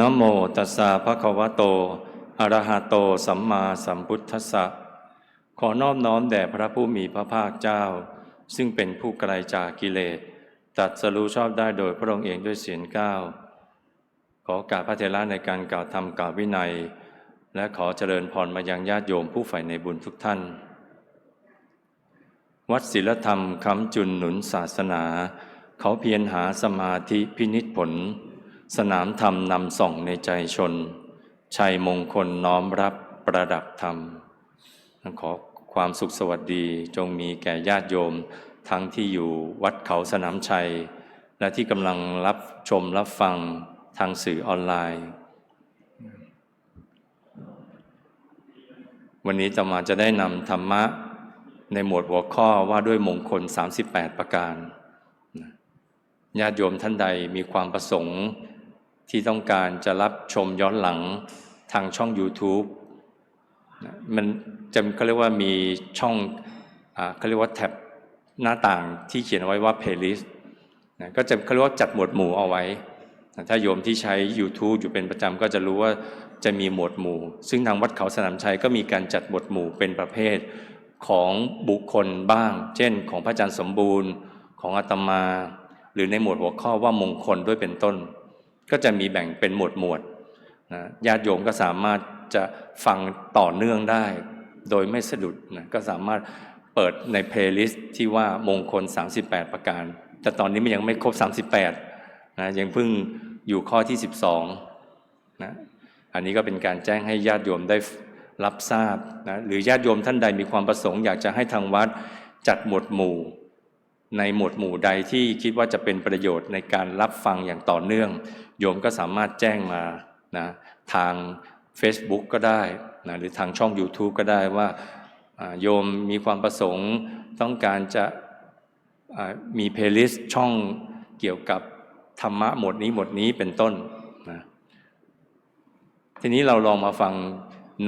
นะโมตัสสะภะคะวะโต อะระหะโต สัมมาสัมพุทธัสสะ ขอนอบน้อมแด่พระผู้มีพระภาคเจ้า ซึ่งเป็นผู้ไกลจากกิเลส ตัดสรู้ชอบได้โดยพระองค์เองด้วยเสียงก้าวขอกาสพระเทระในการกล่าวธรรมกล่าววินัย และขอเจริญพรมายังญาติโยมผู้ใฝ่ในบุญทุกท่าน วัดศิลธรรมคำจุนหนุนศาสนา เขาเพียรหาสมาธิพินิจผล สนามธรรมนำส่องในใจชน ชัยมงคลน้อมรับประดับธรรม ขอความสุขสวัสดีจงมีแก่ญาติโยม ทั้งที่อยู่วัดเขาสนามชัย และที่กำลังรับชมรับฟังทางสื่อออนไลน์ วันนี้จะมาจะได้นำธรรมะในหมวดหัวข้อว่าด้วยมงคล 38 ประการญาติโยมท่านใดมีความประสงค์ ที่ต้องการจะรับชมย้อนหลังทางช่อง YouTube มันจะเขาเรียกว่ามีช่องอเขาเรียกว่าแท็บหน้าต่างที่เขียนไว้ว่า playlist นะก็จะเขาเรียกว่าจัดหมวดหมู่เอาไว้นะถ้าโยมที่ใช้ YouTube อยู่เป็นประจำก็จะรู้ว่าจะมีหมวดหมู่ ซึ่งทางวัดเขาสนามชัยก็มีการจัดหมวดหมู่เป็นประเภทของบุคคลบ้าง เช่น ของพระอาจารย์สมบูรณ์ ของอาตมา หรือในหมวดหัวข้อว่ามงคลด้วยเป็นต้น ก็จะมีแบ่งเป็นหมวดหมวดนะญาติโยมก็สามารถจะฟังต่อเนื่องได้ โดยไม่สะดุดนะก็สามารถเปิดในเพลย์ลิสต์ที่ว่ามงคล 38 ประการ แต่ตอนนี้มันยังไม่ครบ 38นะยังเพิ่งอยู่ข้อที่ 12นะอันนี้ก็เป็นการแจ้งให้ญาติโยมได้รับทราบนะหรือญาติโยมท่านใดมีความประสงค์ อยากจะให้ทางวัดจัดหมวดหมู่ ในหมวดหมู่ใดที่คิดว่าจะเป็นประโยชน์ในการรับฟังอย่างต่อเนื่อง โยมก็สามารถแจ้งมานะทาง Facebook ก็ได้นะหรือทางช่อง YouTube ก็ได้ว่าโยมมีความประสงค์ต้องการจะมีเพลย์ลิสต์ช่องเกี่ยวกับธรรมะหมวดนี้หมวดนี้เป็นต้นนะทีนี้เราลองมาฟัง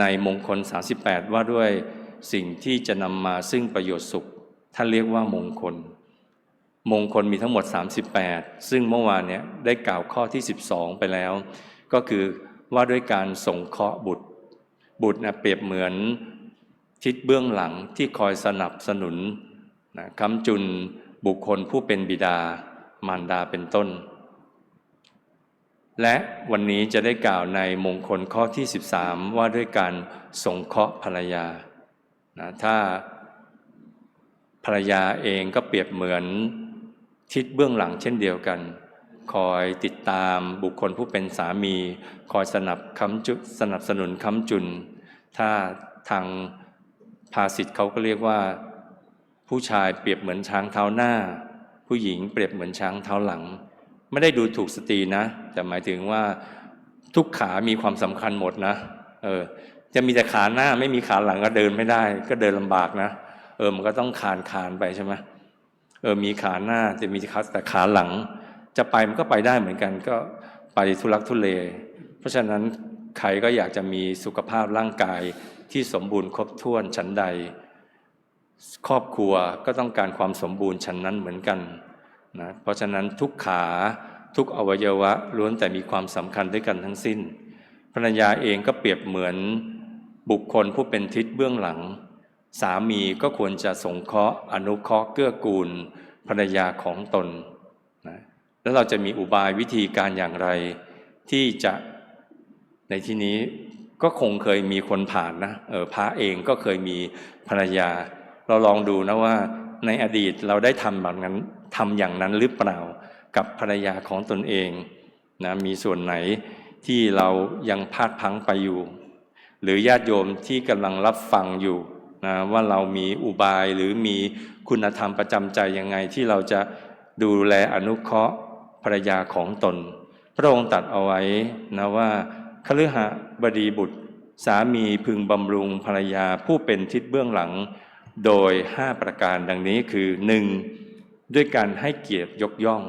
ในมงคล 38 ว่าด้วยสิ่งที่จะนำมาซึ่งประโยชน์สุขท่านเรียกว่ามงคล มงคลมีทั้งหมด 38 ซึ่งเมื่อวานเนี่ยได้กล่าวข้อที่ 12 ไปแล้ว ก็คือว่าด้วยการสงเคราะห์บุตร บุตรนะเปรียบเหมือนทิศเบื้องหลังที่คอยสนับสนุนนะคำจุนบุคคลผู้เป็นบิดามารดาเป็นต้น และวันนี้จะได้กล่าวในมงคลข้อที่ 13 ว่าด้วยการสงเคราะห์ภรรยานะถ้าภรรยาเองก็เปรียบเหมือน ทิศเบื้องหลังเช่นเดียวกัน คอยติดตามบุคคลผู้เป็นสามี คอยสนับคำจุสนับสนุนคำจุน ถ้าทางภาษิตเขาก็เรียกว่า ผู้ชายเปรียบเหมือนช้างเท้าหน้า ผู้หญิงเปรียบเหมือนช้างเท้าหลัง ไม่ได้ดูถูกสตรีนะ แต่หมายถึงว่าทุกขามีความสำคัญหมดนะ เออ จะมีแต่ขาหน้าไม่มีขาหลังก็เดินไม่ได้ ก็เดินลำบากนะ เออ มันก็ต้องคานคานไปใช่ไหมเเออมีขาหน้าจะมีขาแต่ขาหลัง จะไปมันก็ไปได้เหมือนกันก็ไปทุลักทุเล เพราะฉะนั้นใครก็อยากจะมีสุขภาพร่างกายที่สมบูรณ์ครบถ้วนชั้นใด ครอบครัวก็ต้องการความสมบูรณ์ชั้นนั้นเหมือนกันนะเพราะฉะนั้นทุกขาทุกอวัยวะล้วนแต่มีความสำคัญด้วยกันทั้งสิ้นภรรยาเองก็เปรียบเหมือนบุคคลผู้เป็นทิศเบื้องหลัง สามีก็ควรจะสงเคราะห์อนุเคราะห์เกื้อกูลภรรยาของตนนะแล้วเราจะมีอุบายวิธีการอย่างไร ที่จะในที่นี้ก็คงเคยมีคนผ่านนะเออพระเองก็เคยมีภรรยา เราลองดูนะว่าในอดีตเราได้ทำแบบนั้นทำอย่างนั้นหรือเปล่ากับภรรยาของตนเองนะมีส่วนไหนที่เรายังพลาดพังไปอยู่ หรือญาติโยมที่กำลังรับฟังอยู่ นะว่าเรามีอุบายหรือมีคุณธรรมประจำใจยังไงที่เราจะดูแลอนุเคราะห์ภรรยาของตน พระองค์ตัดเอาไว้นะว่าคฤหบดีบุตร สามีพึงบำรุงภรรยาผู้เป็นทิศเบื้องหลัง โดย 5 ประการดังนี้คือ 1. ด้วยการให้เกียรติยกย่อง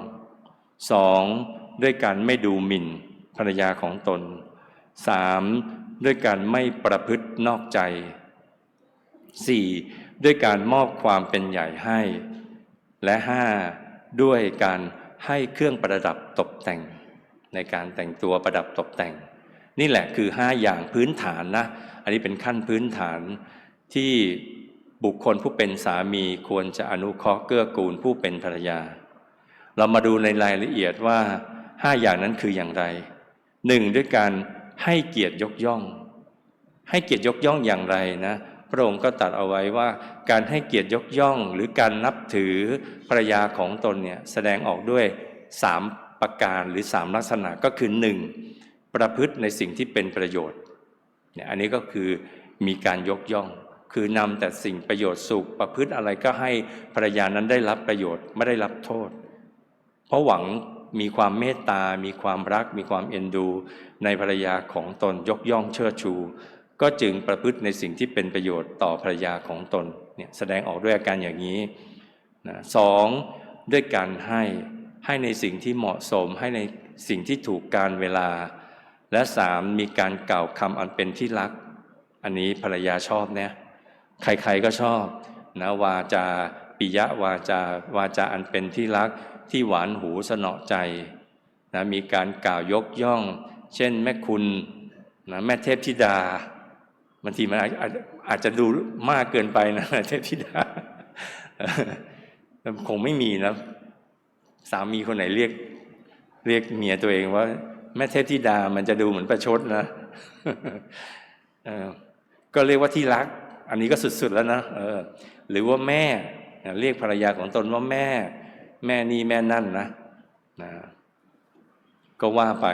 2. ด้วยการไม่ดูหมิ่นภรรยาของตน 3. ด้วยการไม่ประพฤตินอกใจ 4. ด้วยการมอบความเป็นใหญ่ให้ และ 5. ด้วยการให้เครื่องประดับตกแต่ง ในการแต่งตัวประดับตกแต่ง นี่แหละคือ 5 อย่างพื้นฐานนะ อันนี้เป็นขั้นพื้นฐานที่บุคคลผู้เป็นสามีควรจะอนุเคราะห์เกื้อกูลผู้เป็นภรรยา เรามาดูในรายละเอียดว่า 5 อย่างนั้นคืออย่างไรหนึ่งด้วยการให้เกียรติยกย่อง ให้เกียรติยกย่องอย่างไรนะ ระองค์ก็ตัดเอาไว้ว่าการให้เกียรติยกย่องหรือการนับถือภรรยาของตนเนี่ยแสดงออกด้วยสามประการหรือสามลักษณะก็คือหนึ่งประพฤติในสิ่งที่เป็นประโยชน์เนี่ยอันนี้ก็คือมีการยกย่อง คือนำแต่สิ่งประโยชน์สุข ประพฤติอะไรก็ให้ภรรยานั้นได้รับประโยชน์ไม่ได้รับโทษ เพราะหวังมีความเมตตา มีความรัก มีความเอ็นดู ในภรรยาของตนยกย่องเชิดชู ก็จึงประพฤติในสิ่งที่เป็นประโยชน์ต่อภรรยาของตนเนี่ยแสดงออกด้วยอาการอย่างนี้นะสองด้วยการให้ให้ในสิ่งที่เหมาะสมให้ในสิ่งที่ถูกการเวลา และสามมีการกล่าวคำอันเป็นที่รัก อันนี้ภรรยาชอบเนี่ยใครๆก็ชอบนะวาจาปิยะวาจาวาจาอันเป็นที่รักที่หวานหูสนอใจนะมีการกล่าวยกย่อง เช่นแม่คุณนะแม่เทพธิดา บางทีมันอาจอาจอาจจะดูมากเกินไปนะเทพธิดาคงไม่มีนะสามีคนไหนเรียก เรียกเมียตัวเองว่า แม่เทพธิดามันจะดูเหมือนประชดนะก็เรียกว่าที่รัก อันนี้ก็สุดๆแล้วนะเออ หรือว่าแม่ เรียกภรรยาของตนว่าแม่ แม่นี่แม่นั่นนะนะ ก็ว่าไป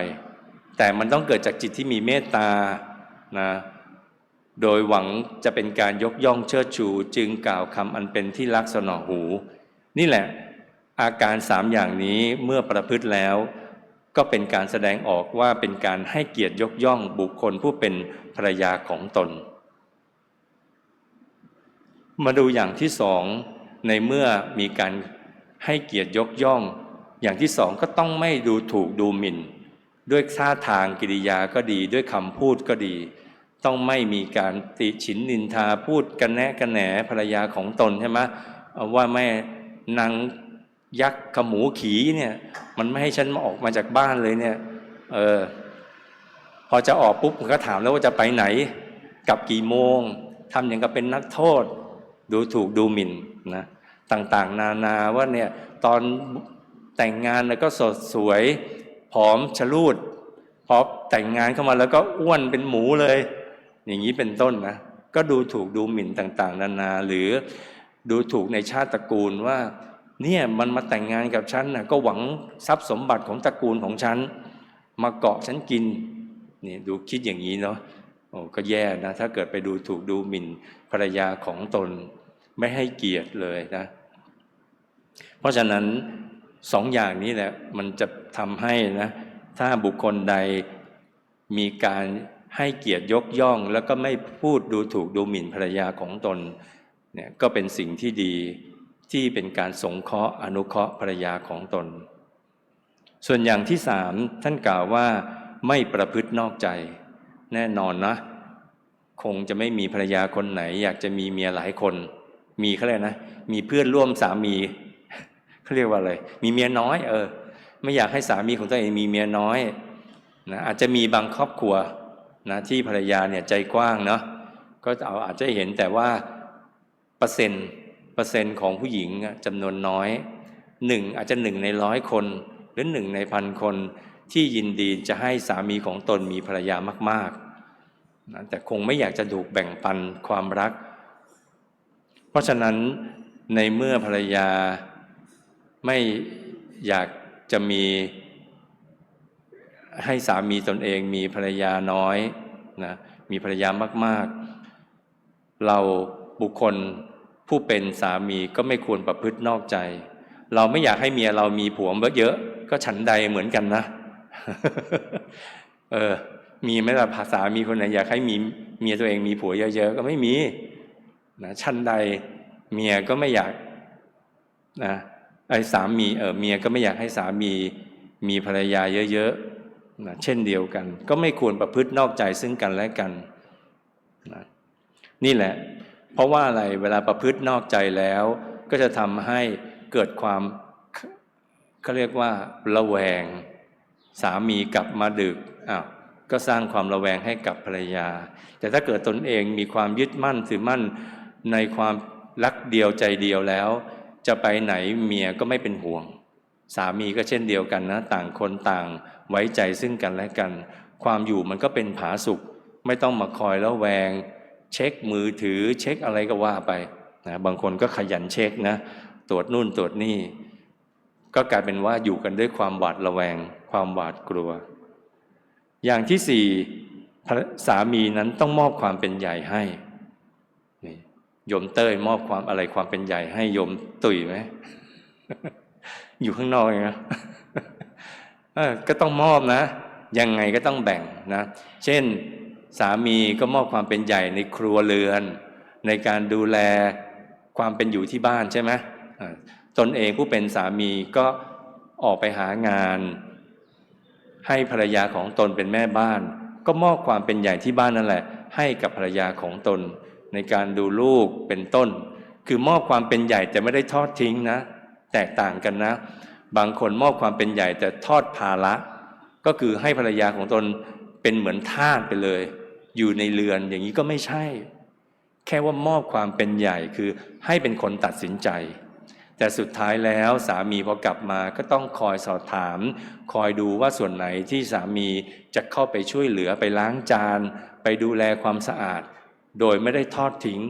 แต่มันต้องเกิดจากจิตที่มีเมตตานะ โดยหวังจะเป็นการยกย่องเชิดชูจึงกล่าวคำอันเป็นที่รักสนอหู นี่แหละ อาการสามอย่างนี้เมื่อประพฤติแล้ว ก็เป็นการแสดงออกว่าเป็นการให้เกียรติยกย่องบุคคลผู้เป็นภรรยาของตน มาดูอย่างที่สองในเมื่อมีการให้เกียรติยกย่อง อย่างที่สองก็ต้องไม่ดูถูกดูหมิ่น ด้วยท่าทางกิริยาก็ดีด้วยคำพูดก็ดี ต้องไม่มีการติฉินนินทาพูดกันแนะกันแหนภรรยาของตนใช่ไหมว่าแม่นางยักษ์ขมูขีเนี่ย มันไม่ให้ฉันมาออกมาจากบ้านเลยเนี่ย เออ พอจะออกปุ๊บก็ถามแล้วว่าจะไปไหนกลับกี่โมงทำอย่างกับเป็นนักโทษ ดูถูกดูหมิ่นนะต่างๆ นานาว่าเนี่ยตอนแต่งงานแล้วก็สดสวยผอมชะลูดพอแต่งงานเข้ามาแล้วก็อ้วนเป็นหมูเลย อย่างนี้เป็นต้นนะ ก็ดูถูกดูหมิ่นต่าง ๆ นานา หรือดูถูกในชาติตระกูลว่า เนี่ยมันมาแต่งงานกับฉันนะก็หวังทรัพย์สมบัติของตระกูลของฉัน มาเกาะฉันกินนี่ดูคิดอย่างนี้เนาะโอ้ก็แย่นะ ถ้าเกิดไปดูถูกดูหมิ่นภรรยาของตนไม่ให้เกียรติเลยนะ เพราะฉะนั้นสองอย่างนี้แหละมันจะทำให้นะ ถ้าบุคคลใดมีการ ให้เกียรติยกย่องแล้วก็ไม่พูดดูถูกดูหมิ่นภรรยาของตนเนี่ยก็เป็นสิ่งที่ดีที่เป็นการสงเคราะห์อนุเคราะห์ภรรยาของตน ส่วนอย่างที่สามท่านกล่าวว่าไม่ประพฤตินอกใจ แน่นอนนะ คงจะไม่มีภรรยาคนไหน อยากจะมีเมียหลายคน มีเขาเลยนะ มีเพื่อนร่วมสามีเขาเรียกว่าอะไรมีเมียน้อย เออ ไม่อยากให้สามีของตัวเองมีเมียน้อยนะอาจจะมีบางครอบครัว นะที่ภรรยาเนี่ยใจกว้างเนาะก็เอาอาจจะเห็นแต่ว่าเปอร์เซ็นต์เปอร์เซ็นต์ของผู้หญิงจำนวนน้อยหนึ่งอาจจะหนึ่งในร้อยคน หรือหนึ่งในพันคนที่ยินดีจะให้สามีของตนมีภรรยามากๆนะแต่คงไม่อยากจะถูกแบ่งปันความรัก เพราะฉะนั้นในเมื่อภรรยาไม่อยากจะมี ให้สามีตนเองมีภรรยาน้อยนะมีภรรยามาก ๆ เราบุคคลผู้เป็นสามีก็ไม่ควรประพฤตินอกใจ เราไม่อยากให้เมียเรามีผัวเยอะก็ฉันใดเหมือนกันนะ เออ มีไหมล่ะภาษามีคนไหนอยากให้มีเมียตัวเองมีผัวเยอะๆก็ไม่มีนะชั้นใดเมียก็ไม่อยากนะไอ้สามีเออเมียก็ไม่อยากให้สามีมีภรรยาเยอะๆ นะเช่นเดียวกัน ก็ไม่ควรประพฤตินอกใจซึ่งกันและกันนะนี่แหละ เพราะว่าอะไรเวลาประพฤตินอกใจแล้ว ก็จะทำให้เกิดความเขาเรียกว่า ระแวง สามีกลับมาดึกอ้าวก็สร้างความระแวงให้กับภรรยา แต่ถ้าเกิดตนเองมีความยึดมั่นถือมั่นในความรักเดียวใจเดียวแล้ว จะไปไหนเมียก็ไม่เป็นห่วง สามีก็เช่นเดียวกันนะ ต่างคนต่างไว้ใจซึ่งกันและกัน ความอยู่มันก็เป็นผาสุกไม่ต้องมาคอยแล้วแวง เช็คมือถือเช็คอะไรก็ว่าไปนะบางคนก็ขยันเช็คนะ ตรวจนู่นตรวจนี่ ก็กลายเป็นว่าอยู่กันด้วยความหวาดระแวง ความหวาดกลัว อย่างที่สี่สามีนั้นต้องมอบความเป็นใหญ่ให้โยมเต้ยมอบความอะไรความเป็นใหญ่ให้โยมตุ๋ยไหม อยู่ข้างนอกเองนะก็ต้องมอบนะ ยังไงก็ต้องแบ่งนะ เช่นสามีก็มอบความเป็นใหญ่ในครัวเรือน ในการดูแลความเป็นอยู่ที่บ้านใช่ไหมตนเองผู้เป็นสามีก็ออกไปหางาน ให้ภรรยาของตนเป็นแม่บ้าน ก็มอบความเป็นใหญ่ที่บ้านนั่นแหละ ให้กับภรรยาของตน ในการดูลูกเป็นต้น คือมอบความเป็นใหญ่แต่ไม่ได้ทอดทิ้งนะ แตกต่างกันนะ บางคนมอบความเป็นใหญ่แต่ทอดภาระก็คือให้ภรรยาของตนเป็นเหมือนทาสไปเลย อยู่ในเรือนอย่างนี้ก็ไม่ใช่ แค่ว่ามอบความเป็นใหญ่คือให้เป็นคนตัดสินใจ แต่สุดท้ายแล้วสามีพอกลับมาก็ต้องคอยสอบถาม คอยดูว่าส่วนไหนที่สามีจะเข้าไปช่วยเหลือไปล้างจาน ไปดูแลความสะอาด โดยไม่ได้ทอดทิ้ง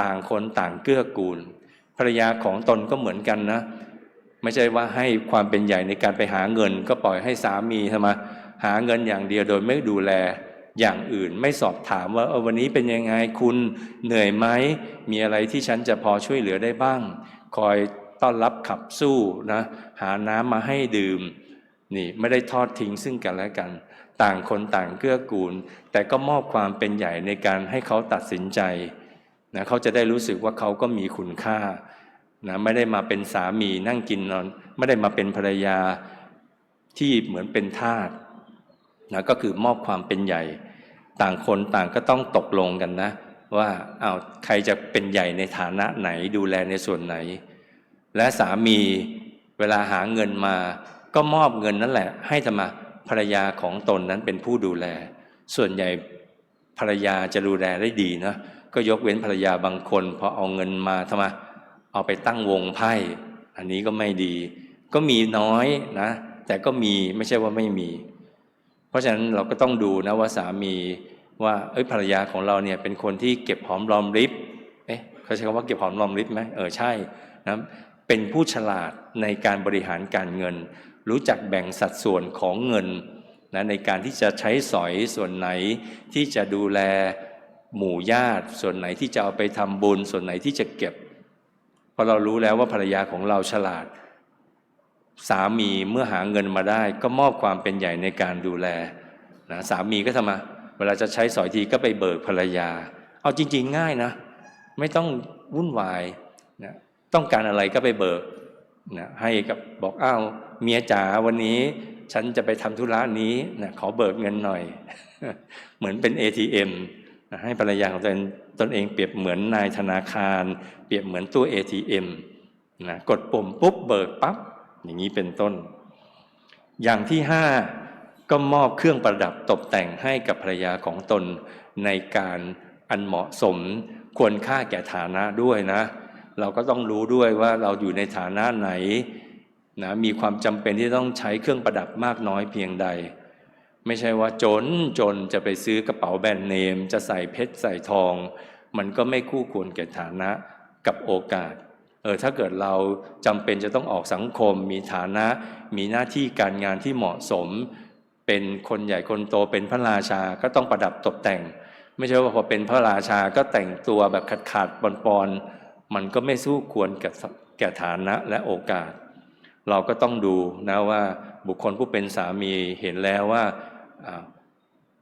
ต่างคนต่างเกื้อกูล ภรรยาของตนก็เหมือนกันนะ ไม่ใช่ว่าให้ความเป็นใหญ่ในการไปหาเงิน ก็ปล่อยให้สามีทำไมหาเงินอย่างเดียวโดยไม่ดูแลอย่างอื่น ไม่สอบถามว่าเออวันนี้เป็นยังไงคุณเหนื่อยไหมมีอะไรที่ฉันจะพอช่วยเหลือได้บ้าง คอยต้อนรับขับสู้นะหาน้ำมาให้ดื่มนี่ไม่ได้ทอดทิ้งซึ่งกันและกัน ต่างคนต่างเกื้อกูล แต่ก็มอบความเป็นใหญ่ในการให้เขาตัดสินใจ นะเขาจะได้รู้สึกว่าเขาก็มีคุณค่านะไม่ได้มาเป็นสามีนั่งกินนอน ไม่ได้มาเป็นภรรยาที่เหมือนเป็นทาสนะก็คือมอบความเป็นใหญ่ ต่างคนต่างก็ต้องตกลงกันนะ ว่าเอาใครจะเป็นใหญ่ในฐานะไหนดูแลในส่วนไหน และสามีเวลาหาเงินมา ก็มอบเงินนั่นแหละ ให้ธรรมาภรรยาของตนนั้นเป็นผู้ดูแล ส่วนใหญ่ภรรยาจะดูแลได้ดีนะ ก็ยกเว้นภรรยาบางคนพอเอาเงินมาทำไมเอาไปตั้งวงไพ่ อันนี้ก็ไม่ดี ก็มีน้อยนะ แต่ก็มีไม่ใช่ว่าไม่มี เพราะฉะนั้นเราก็ต้องดูนะว่าสามีว่าเอ้ยภรรยาของเราเนี่ยเป็นคนที่เก็บหอมรอมริบเอ๊ะเขาใช้คำว่าเก็บหอมรอมริบไหมเออใช่นะเป็นผู้ฉลาดในการบริหารการเงิน รู้จักแบ่งสัดส่วนของเงินนะในการที่จะใช้สอยส่วนไหนที่จะดูแล หมู่ญาติ ส่วนไหนที่จะเอาไปทำบุญ ส่วนไหนที่จะเก็บพอเรารู้แล้วว่าภรรยาของเราฉลาด สามีเมื่อหาเงินมาได้ ก็มอบความเป็นใหญ่ในการดูแลนะสามีก็ทำมาเวลาจะใช้สอยทีก็ไปเบิกภรรยา เอาจริง ๆ ง่ายนะ ไม่ต้องวุ่นวายนะต้องการอะไรก็ไปเบิกนะให้กับบอกอ้าวเมียจ๋าวันนี้ฉันจะไปทำธุระนี้นะขอเบิกเงินหน่อย เหมือนเป็น ATM นะ ให้ภรรยาของตนตนเองเปรียบเหมือนนายธนาคาร เปรียบเหมือนตู้ ATM นะกดปุ่มปุ๊บเบิกปั๊บอย่างนี้เป็นต้น อย่างที่ห้าก็มอบเครื่องประดับตกแต่งให้กับภรรยาของตนในการอันเหมาะสมควรค่าแก่ฐานะด้วยนะ เราก็ต้องรู้ด้วยว่าเราอยู่ในฐานะไหนนะมีความจำเป็นที่ต้องใช้เครื่องประดับมากน้อยเพียงใด ไม่ใช่ว่าจนจนจะไปซื้อกระเป๋าแบรนด์เนม จะใส่เพชรใส่ทอง มันก็ไม่คู่ควรแก่ฐานะกับโอกาสเออถ้าเกิดเราจำเป็นจะต้องออกสังคม มีฐานะ มีหน้าที่การงานที่เหมาะสม เป็นคนใหญ่คนโตเป็นพระราชาก็ต้องประดับตกแต่ง ไม่ใช่ว่าพอเป็นพระราชาก็แต่งตัวแบบขาดขาดๆปอนปอนๆมันก็ไม่สู้ควรกับแก่ฐานะและโอกาส เราก็ต้องดูนะว่าบุคคลผู้เป็นสามีเห็นแล้วว่า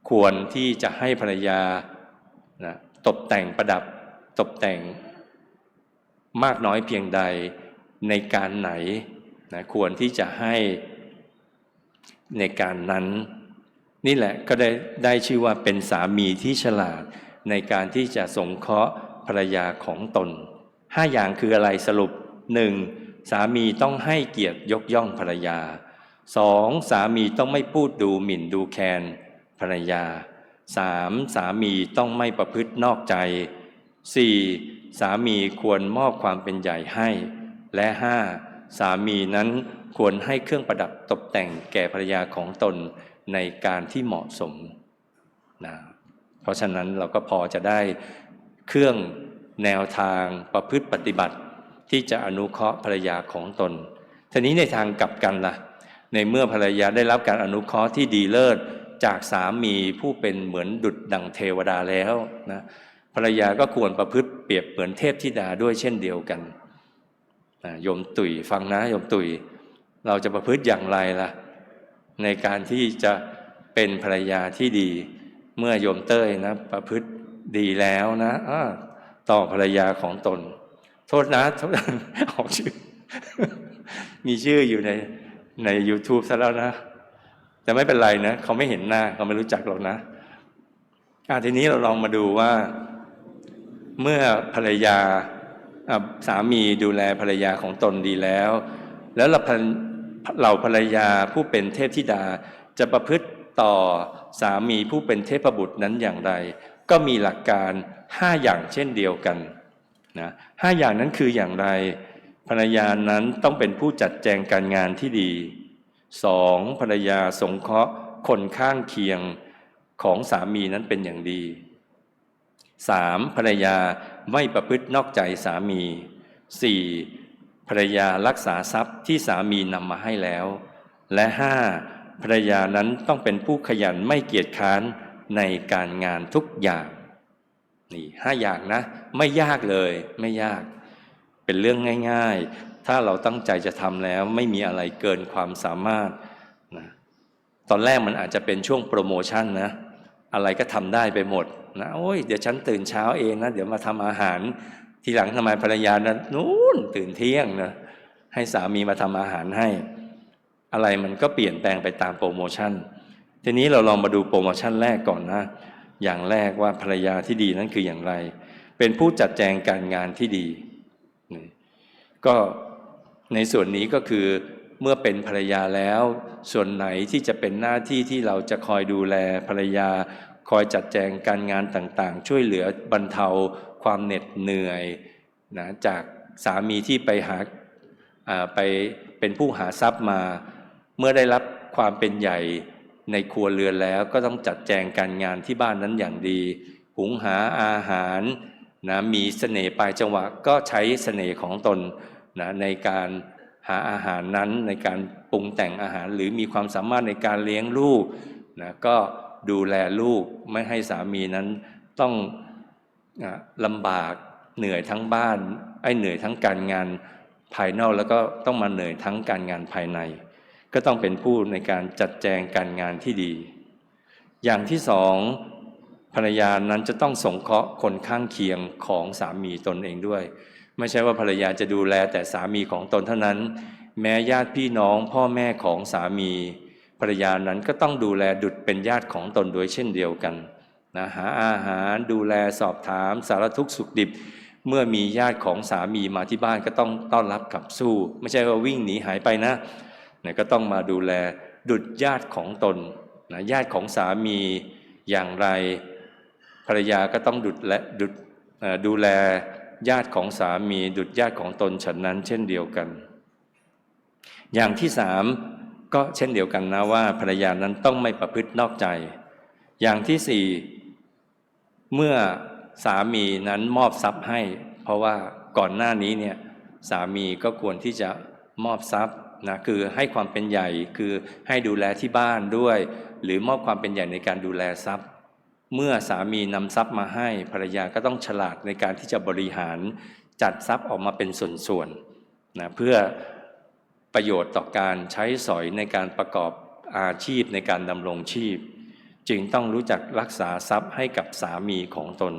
ควรที่จะให้ภรรยานะตกแต่งประดับตกแต่งมากน้อยเพียงใดในการไหนนะควรที่จะให้ในการนั้น นี่แหละก็ได้ได้ชื่อว่าเป็นสามีที่ฉลาดในการที่จะสงเคราะห์ภรรยาของตนห้าอย่างคืออะไรสรุปหนึ่งสามีต้องให้เกียรติยกย่องภรรยา สองสามีต้องไม่พูดดูหมิ่นดูแคลนภรรยาสามสามีต้องไม่ประพฤตินอกใจสี่สามีควรมอบความเป็นใหญ่ให้ และห้าสามีนั้นควรให้เครื่องประดับตกแต่งแก่ภรรยาของตนในการที่เหมาะสมนะเพราะฉะนั้นเราก็พอจะได้เครื่องแนวทางประพฤติปฏิบัติ ที่จะอนุเคราะห์ภรรยาของตนทีนี้ในทางกลับกันละ่ะ ในเมื่อภรรยาได้รับการอนุเคราะห์ที่ดีเลิศจากสามีผู้เป็นเหมือนดุจดังเทวดาแล้วนะภรรยาก็ควรประพฤติเปรียบเหมือนเทพธิดาด้วยเช่นเดียวกันนะโยมตุ๋ยฟังนะโยมตุ๋ยเราจะประพฤติอย่างไรล่ะ ในการที่จะเป็นภรรยาที่ดี เมื่อโยมเต้ยนะ ประพฤติดีแล้วนะต่อภรรยาของตน โทษนะโทษนะออกชื่อ มีชื่ออยู่ใน ใน YouTube ซะแล้วนะ แต่ไม่เป็นไรนะเขาไม่เห็นหน้าเขาไม่รู้จักหรอกนะอะทีนี้เราลองมาดูว่า เมื่อภรรยาสามีดูแลภรรยาของตนดีแล้ว แล้วเราภรเหล่าภรรยาผู้เป็นเทพธิดาจะประพฤติต่อสามีผู้เป็นเทพบุตรนั้นอย่างไร ก็มีหลักการห้าอย่างเช่นเดียวกันนะห้าอย่างนั้นคืออย่างไร ภรรยานั้นต้องเป็นผู้จัดแจงการงานที่ดีสองภรรยาสงเคราะห์คนข้างเคียงของสามีนั้นเป็นอย่างดีสามภรรยาไม่ประพฤตินอกใจสามีสี่ภรรยารักษาทรัพย์ที่สามีนำมาให้แล้ว และห้าภรรยานั้นต้องเป็นผู้ขยันไม่เกียจค้านในการงานทุกอย่าง นี่ห้าอย่างนะ ไม่ยากเลยไม่ยาก เป็นเรื่องง่าย ๆ ถ้าเราตั้งใจจะทำแล้วไม่มีอะไรเกินความสามารถนะตอนแรกมันอาจจะเป็นช่วงโปรโมชั่นนะอะไรก็ทำได้ไปหมดนะโอ้ยเดี๋ยวฉันตื่นเช้าเองนะเดี๋ยวมาทำอาหาร ทีหลังทำไมภรรยานะนู้นตื่นเที่ยงนะให้สามีมาทำอาหารให้ อะไรมันก็เปลี่ยนแปลงไปตามโปรโมชั่น ทีนี้เราลองมาดูโปรโมชั่นแรกก่อนนะอย่างแรกว่าภรรยาที่ดีนั้นคืออย่างไร เป็นผู้จัดแจงการงานที่ดี ก็ในส่วนนี้ก็คือเมื่อเป็นภรรยาแล้ว ส่วนไหนที่จะเป็นหน้าที่ที่เราจะคอยดูแลภรรยา คอยจัดแจงการงานต่างๆ ช่วยเหลือบรรเทาความเหน็ดเหนื่อยนะจากสามีที่ไปหาไปเป็นผู้หาทรัพย์มา เมื่อได้รับความเป็นใหญ่ในครัวเรือนแล้วก็ต้องจัดแจงการงานที่บ้านนั้นอย่างดี หุงหาอาหาร นะมีเสน่ห์ปลายจังหวะก็ใช้เสน่ห์ของตนนะในการหาอาหารนั้นในการปรุงแต่งอาหาร หรือมีความสามารถในการเลี้ยงลูกนะก็ดูแลลูกไม่ให้สามีนั้นต้องลำบากเหนื่อยทั้งบ้านไอ้เหนื่อยทั้งการงานภายนอกแล้วก็ต้องมาเหนื่อยทั้งการงานภายใน ก็ต้องเป็นผู้ในการจัดแจงการงานที่ดี อย่างที่สอง ภรรยานั้นจะต้องสงเคราะห์คนข้างเคียงของสามีตนเองด้วย ไม่ใช่ว่าภรรยาจะดูแลแต่สามีของตนเท่านั้น แม้ญาติพี่น้องพ่อแม่ของสามี ภรรยานั้นก็ต้องดูแลดุจเป็นญาติของตนด้วยเช่นเดียวกันนะหาอาหารดูแลสอบถามสารทุกข์สุขดิบ เมื่อมีญาติของสามีมาที่บ้านก็ต้องต้อนรับกับสู้ ไม่ใช่ว่าวิ่งหนีหายไปนะนะก็ต้องมาดูแลดุจญาติของตนนะญาติของสามีอย่างไร ภรรยาก็ต้องดุดและดุดดูแลญาติของสามีดุดญาติของตนฉันนั้น เช่นเดียวกัน อย่างที่สามก็เช่นเดียวกันนะว่าภรรยานั้นต้องไม่ประพฤตินอกใจ อย่างที่สี่เมื่อสามีนั้นมอบทรัพย์ให้ เพราะว่าก่อนหน้านี้เนี่ยสามีก็ควรที่จะมอบทรัพย์นะคือให้ความเป็นใหญ่คือให้ดูแลที่บ้านด้วย หรือมอบความเป็นใหญ่ในการดูแลทรัพย์ เมื่อสามีนำทรัพย์มาให้ภรรยาก็ต้องฉลาดในการที่จะบริหารจัดทรัพย์ออกมาเป็นส่วนๆนะเพื่อประโยชน์ต่อการใช้สอยในการประกอบอาชีพในการดำรงชีพ จึงต้องรู้จักรักษาทรัพย์ให้กับสามีของตน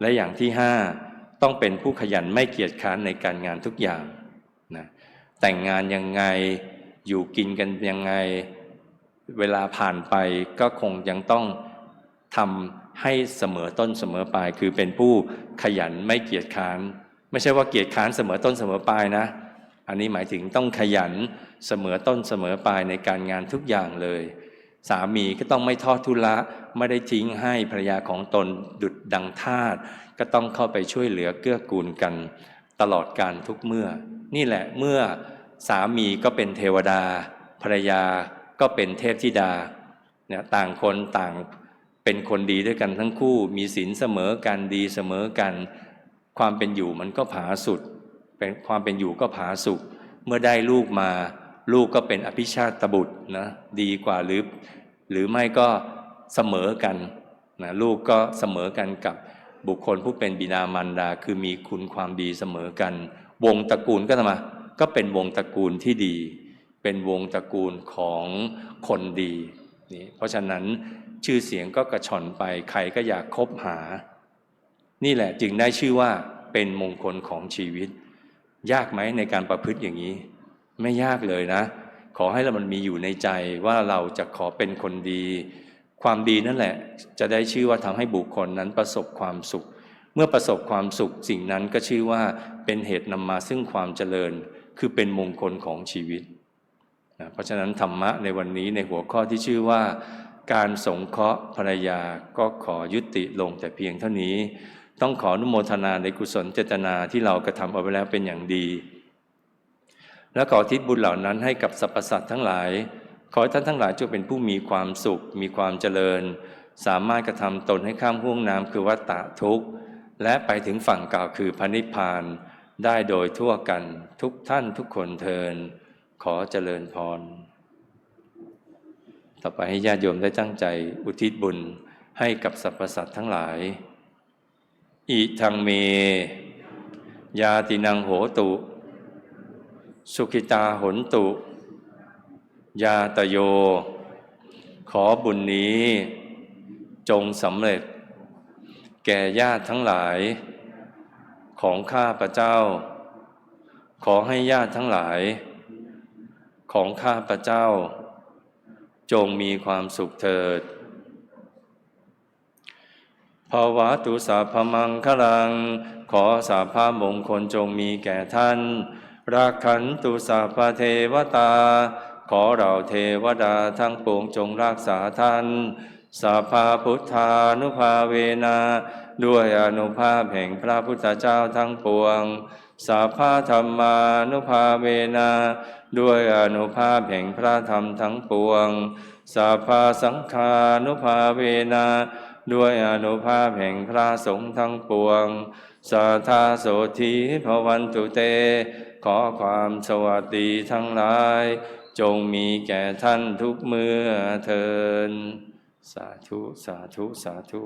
และอย่างที่ห้าต้องเป็นผู้ขยันไม่เกียจค้านในการงานทุกอย่างนะแต่งงานยังไงอยู่กินกันยังไง เวลาผ่านไปก็คงยังต้อง ทำให้เสมอต้นเสมอปลาย คือเป็นผู้ขยันไม่เกียจค้าน ไม่ใช่ว่าเกียจค้านเสมอต้นเสมอปลายนะ อันนี้หมายถึงต้องขยันเสมอต้นเสมอปลายในการงานทุกอย่างเลย สามีก็ต้องไม่ทอดทุละไม่ได้ทิ้งให้ภรรยาของตนดุดดังทาสก็ต้องเข้าไปช่วยเหลือเกื้อกูลกัน ตลอดการทุกเมื่อ นี่แหละเมื่อสามีก็เป็นเทวดา ภรรยาก็เป็นเทพธิดาเนี่ยต่างคนต่าง เป็นคนดีด้วยกันทั้งคู่ มีศีลเสมอกันดีเสมอกัน ความเป็นอยู่มันก็ผาสุด เป็นความเป็นอยู่ก็ผาสุกเมื่อได้ลูกมาลูกก็เป็นอภิชาตบุตรนะดีกว่าหรือหรือไม่ก็เสมอกันนะลูกก็เสมอกันกับบุคคลผู้เป็นบิดามารดา คือมีคุณความดีเสมอกัน วงตระกูลก็ทำไมก็เป็นวงตระกูลที่ดี เป็นวงตระกูลของคนดีนี่เพราะฉะนั้น ชื่อเสียงก็กระชอนไป ใครก็อยากคบหา นี่แหละจึงได้ชื่อว่าเป็นมงคลของชีวิต ยากไหมในการประพฤติอย่างนี้ ไม่ยากเลยนะ ขอให้เรามันมีอยู่ในใจว่าเราจะขอเป็นคนดี ความดีนั่นแหละ จะได้ชื่อว่าทำให้บุคคลนั้นประสบความสุข เมื่อประสบความสุขสิ่งนั้นก็ชื่อว่าเป็นเหตุนำมาซึ่งความเจริญ คือเป็นมงคลของชีวิตนะเพราะฉะนั้นธรรมะในวันนี้ในหัวข้อที่ชื่อว่า การสงเคราะห์ภรรยาก็ขอยุติลงแต่เพียงเท่านี้ ต้องขออนุโมทนาในกุศลเจตนาที่เรากระทำเอาไว้แล้วเป็นอย่างดี และขอทิศบุญเหล่านั้นให้กับสรรพสัตว์ทั้งหลาย ขอท่านทั้งหลายจงเป็นผู้มีความสุข มีความเจริญ สามารถกระทำตนให้ข้ามห่วงน้ำคือวัฏฏะทุกข์ และไปถึงฝั่งกล่าวคือพระนิพพาน ได้โดยทั่วกันทุกท่านทุกคนเทินขอเจริญพร ต่อไปให้ญาติโยมได้ตั้งใจอุทิศบุญให้กับสรรพสัตว์ทั้งหลาย อิทังเม ยาตินังโหตุ สุขิตาหนตุ ยาตโย ขอบุญนี้ จงสำเร็จ แก่ญาติทั้งหลาย ของข้าพระเจ้า ขอให้ญาติทั้งหลาย ของข้าพระเจ้า จงมีความสุขเถิดภาวะตุสาพมังคลัง ขอสาภาพมงคลจงมีแก่ท่านรักขันตุสาพเทวตา ขอเราเทวดาทั้งปวงจงรักษาท่านสาภาพุทธานุภาเวนา ด้วยอนุภาพแห่งพระพุทธเจ้าทั้งปวง สาภาธรรมานุภาเวนาด้วยอนุภาพแห่งพระธรรมทั้งปวงสาภาสังฆานุภาเวนาด้วยอนุภาพแห่งพระสงฆ์ทั้งปวงสาธาโสธีพวันตุเต ขอความสวัสดีทั้งหลาย จงมีแก่ท่านทุกเมื่อเทินสาธุ สาธุ สาธุ